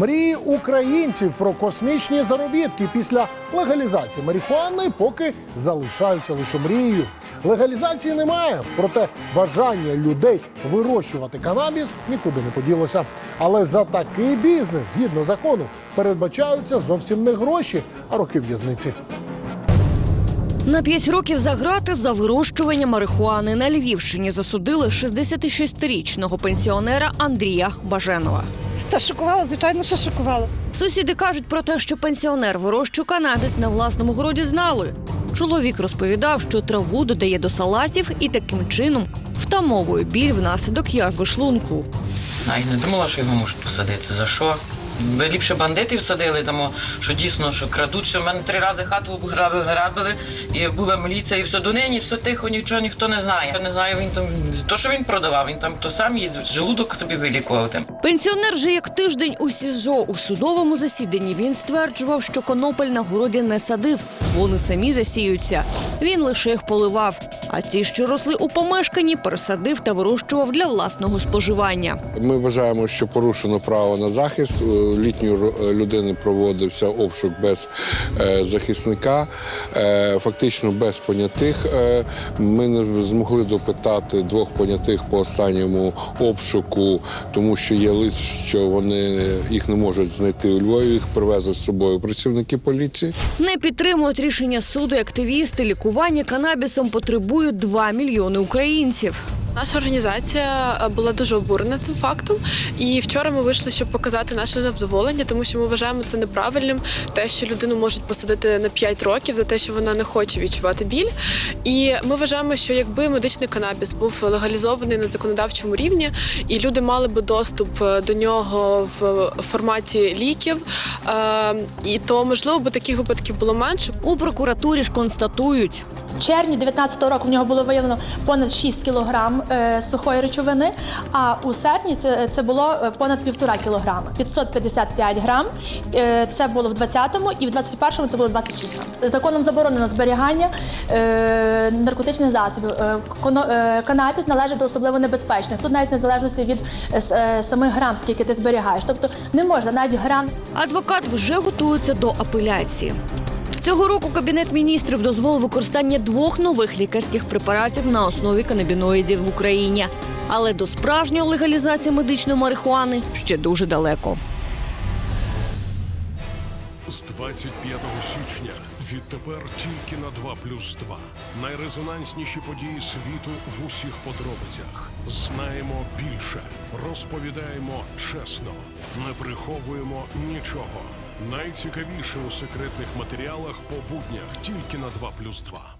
Мрії українців про космічні заробітки після легалізації марихуани поки залишаються лише мрією. Легалізації немає, проте бажання людей вирощувати канабіс нікуди не поділося. Але за такий бізнес, згідно закону, передбачаються зовсім не гроші, а роки в'язниці. На 5 років за грати за вирощування марихуани на Львівщині засудили 66-річного пенсіонера Андрія Баженова. Та шокувала, звичайно, що шокувала. Сусіди кажуть про те, що пенсіонер вирощує канабіс на власному городі знали. Чоловік розповідав, що траву додає до салатів і таким чином втамовує біль внаслідок язви шлунку. А я не думала, що його можуть посадити. За що? Ви ліпше бандитів садили, тому що дійсно що крадуть, що в мене три рази хату грабили, грабили, і була міліція, і все донині, все тихо, нічого ніхто не знає. Я не знаю, він там то, що він продавав, він там то сам їздив, желудок собі вилікував там. Пенсіонер вже як тиждень у СІЗО у судовому засіданні він стверджував, що конопель на городі не садив, вони самі засіються. Він лише їх поливав. А ті, що росли у помешканні, пересадив та вирощував для власного споживання. Ми вважаємо, що порушено право на захист. Літньої людини проводився обшук без е, захисника, е, фактично без понятих. Е, Ми не змогли допитати двох понятих по останньому обшуку, тому що є лист, що вони їх не можуть знайти у Львові. Їх привезли з собою працівники поліції. Не підтримують рішення суду активісти. Лікування канабісом потребують 2 мільйони українців. Наша організація е, була дуже обурена цим фактом. І вчора ми вийшли, щоб показати наше невдоволення, тому що ми вважаємо це неправильним, те, що людину можуть посадити на 5 років за те, що вона не хоче відчувати біль. І ми вважаємо, що якби медичний канабіс був легалізований на законодавчому рівні, і люди мали би доступ е, до нього в форматі ліків, е, і то можливо би таких випадків було менше. У прокуратурі ж констатують, червні 19 року в нього було виявлено понад 6 кілограм е, сухої речовини, а у серпні це, було е, понад півтора кілограма. 555 грам. Е, це було в 20-му і в 21-му це було 26 грам. Законом заборонено зберігання наркотичних засобів. Канабіс належить до особливо небезпечних. Тут навіть незалежності від самих грам, скільки ти зберігаєш. Тобто не можна навіть грам адвокат вже готується до апеляції. Цього року кабінет міністрів дозволив використання двох нових лікарських препаратів на основі канабіноїдів в Україні. Але до справжньої легалізації медичної марихуани ще дуже далеко. З 25 січня відтепер тільки на 2 плюс 2. Найрезонансніші події світу в усіх подробицях. Знаємо більше, розповідаємо чесно, не приховуємо нічого. Найцікавіше у секретних матеріалах по буднях тільки на 2 плюс 2.